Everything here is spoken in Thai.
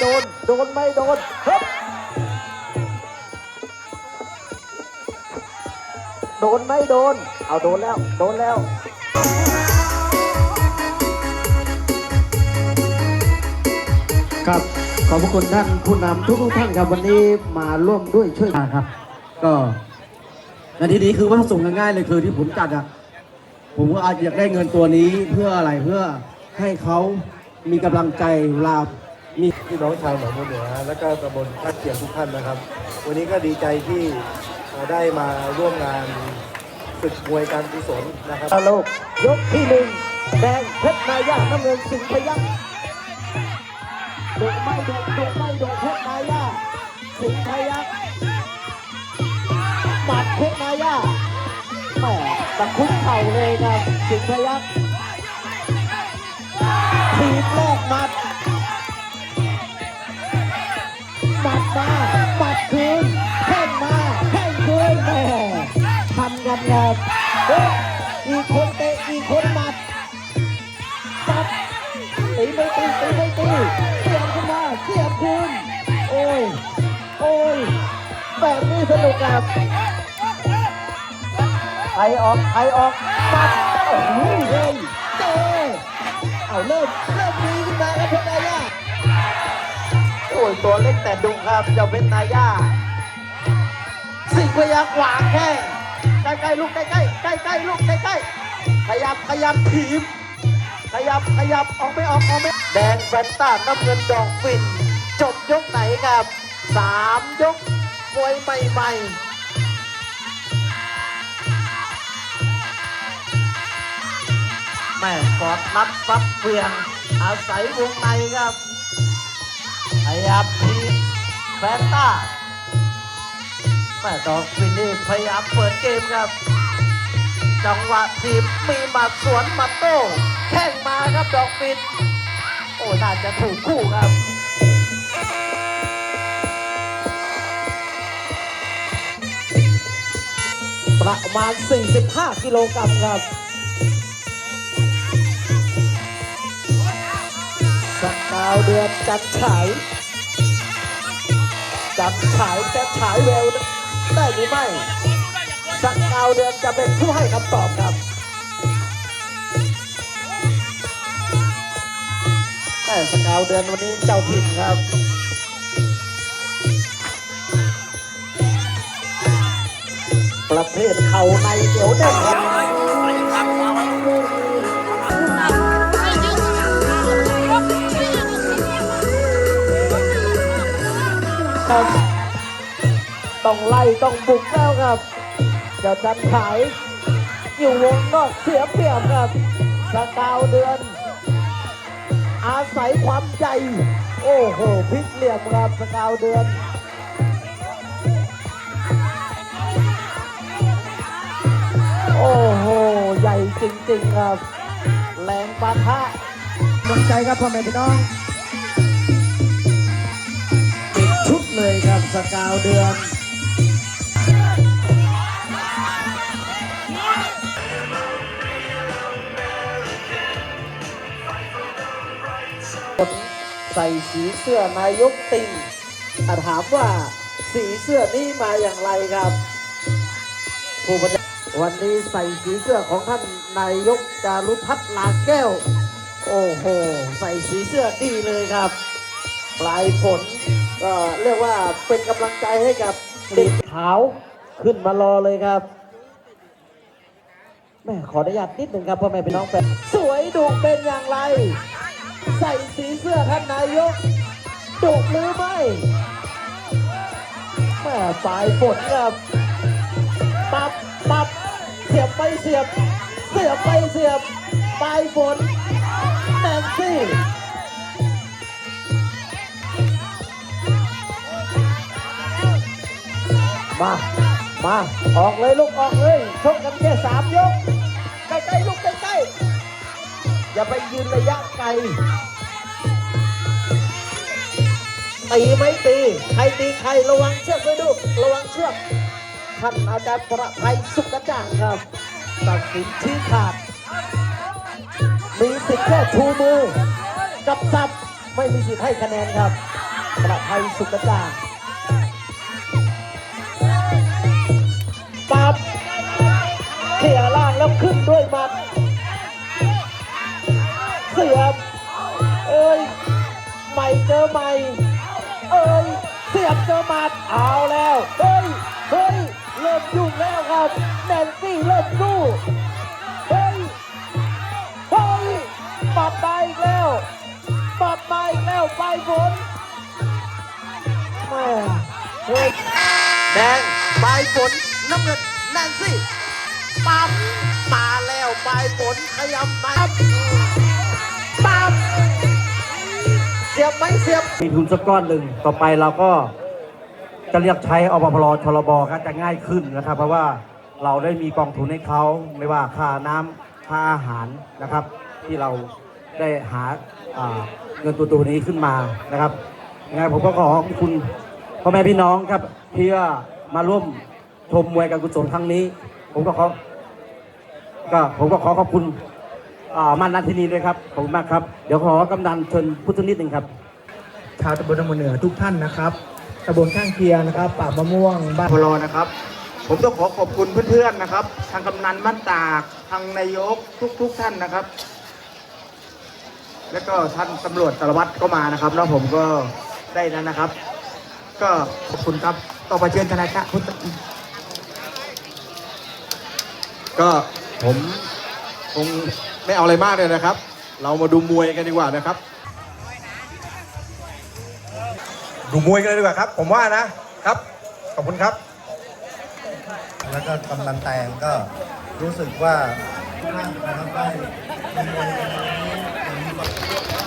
โดน โดนไม่โดนฮึบโดนไม่โดน เอาโดนแล้ว โดนแล้วครับขอบพระคุณท่านผู้นำทุกทุกๆท่านครับวันนี้มาร่วมด้วยช่วยกันครับ ก็ในที่นี้คือวัตถุประสงค์ง่ายๆเลยคือที่ผมจัดอะผมก็อาจจะอยากได้เงินตัวนี้เพื่ออะไรเพื่อให้เขามีกำลังใจเวลา มีพี่น้องชาวหนองบัวเหนือและก็ตำบลท่าเกียรทุกท่านนะครับ วันนี้ก็ดีใจที่ได้มาร่วมงานฝึกมวยการกุศลนะครับตลกยกที่หนึ่งแดงเพชรนายาน้ำเงินสิงห์พยัคฆ์ดุไม่ดุดุไม่ดุเพชรนายาสิงห์พยัคฆ์หมัดเพชรนายาแหมตะคุบเข่าเลยครับสิงห์พยัคฆ์ทีบแรกหมัด บเฮ้ยอีกคนเตะอีกคนหมัดตัดตีไม่ตีตีไม่ตีเสียบขึ้นมาเสียบคืนโอ้ยโอ้ยแบบนี้สนุกครับใครออกใครออกตัดโอ้โหเฮ้ยเตะเอาเริ่มเริ่มดีขึ้นมาครับเพชรนายาโอ้ยตัวเล็กแต่ดุครับเจ้าเพชรนายาสิงห์พยักขวางแข้ง ใกล้ๆลูกใกล้ๆใกล้ๆลูกใกล้ๆขยับขยับถีบขยับขยับออกไม่ออกออกไม่แดงแฟนต้าน้ำเงินดอกฟิน จบยกไหนครับสามยกมวยใหม่ๆแม่กอดนัดฟัดเปลี่ยนอาศัยวงในครับขยับถีบแฟนต้า แม่ดอกฟินนี่พยายามเปิดเกมครับ จังหวะทีบมีหมัดสวนมัดโต้แข้งมาครับดอกฟิน โอ้น่าจะถูกคู่ครับประมาณ 45 กิโลกรัมครับสักดาวเดือนจันฉายจับฉายจะฉายแวว ได้หรือไม่ สักดาวเดือนจะเป็นผู้ให้คำตอบครับแต่สักาวเดือนวันนี้เจ้าถิ่นครับประเภทเข่าในเดี๋ยวเด้ครับครับ ต้องไล่ต้องบุกแล้วครับเจ้าจันขายอยู่วงนอกเสียเปรียบครับสกาวเดือน อาศัยความใจ โอ้โหพลิกเหลี่ยมครับสกาวเดือนโอ้โห ใหญ่จริงๆครับ แรงปะทะลงใจครับพ่อแม่พี่น้องติดชุดเลยครับสกาวเดือน ใส่สีเสื้อนายกติงอะถามว่าสีเสื้อนี้มาอย่างไรครับผู้บรรยายวันนี้ใส่สีเสื้อของท่านนายกจารุพัฒน์ลาแก้ว โอ้โห ใส่สีเสื้อดีเลยครับ ปลายฝนก็เรียกว่าเป็นกำลังใจให้กับเด็กขาวขึ้นมารอเลยครับแม่ขออนุญาตนิดหนึ่งครับพ่อแม่พี่น้องแฟนสวยดุเป็นอย่างไร ใส่สีเสื้อท่านนายกดุหรือไม่แม่ปลายฝนครับปับปับเสียบไปเสียบ เสียบไปเสียบปลายฝนแนนซี่มา มา ออกเลยลูกออกเลยชกกันแค่สามยก ใกล้ๆลูกใกล้ๆ อย่าไปยืนระยะไกลตีไม่ตีใครตีใครระวังเชือกด้วยลูกระวังเชือกท่านอาจารย์ประภัยสุขกจ่างครับ ตัดสินชี้ขาด มีสิทธิ์แค่ชูมือ กับสับไม่มีสิทธิ์ให้คะแนนครับประภัยสุกจ่างปับเขี่ยล่างแล้วขึ้นด้วยมัด เจอใหม่ เอ้ยเสียบเจอหมัดเอาแล้ว เฮ้ย เฮ้ย เริ่มยุ่งแล้วครับแนนซี่เริ่มสู้เฮ้ย เฮ้ยปรับไปอีกแล้วปรับไปอีกแล้วไปฝนแม่เฮ้ยแดงปลายฝนน้ำเงินแนนซี่ปั๊บมาแล้วปลายฝนขยำปั๊บ ไหมเสียบมีทุนสักก้อนหนึ่งต่อไปเราก็จะเรียกใช้อปพลชลบครับจะง่ายขึ้นนะครับ เพราะว่าเราได้มีกองทุนให้เขาไม่ว่าค่าน้ำค่าอาหารนะครับ ที่เราได้หาเงินตัวตัวนี้ขึ้นมานะครับยังไงผมก็ขอขอบคุณพ่อแม่พี่น้องครับที่ว่ามาร่วมชมมวยการกุศลครั้งนี้ ผมก็ขอก็ผมก็ขอขอบคุณอ่านันทินีด้วยครับขอบคุณมากครับ เดี๋ยวขอกำนันเชิญพุทธนิดหนึ่งครับ ชาวตำบลตำบลเหนือทุกท่านนะครับตำบลข้างเคียงนะครับป่ามะม่วงบ้านพลอนะครับ ผมต้องขอขอบคุณเพื่อนๆนะครับ ทางกำนันบ้านตากทางนายกทุก ๆท่านนะครับ แล้วก็ท่านตำรวจสารวัตรก็มานะครับแล้วผมก็ได้นั้นนะครับ ก็ขอบคุณครับต่อไปเชิญทนายะพุทธก็ผมคงไม่เอาอะไรมากเลยนะครับ เรามาดูมวยกันดีกว่านะครับ ดูมวยกันเลยดีกว่าครับ ผมว่านะครับ ขอบคุณครับ แล้วก็กำลังแตงก็รู้สึกว่าท่านนะครับได้มวยกันนี้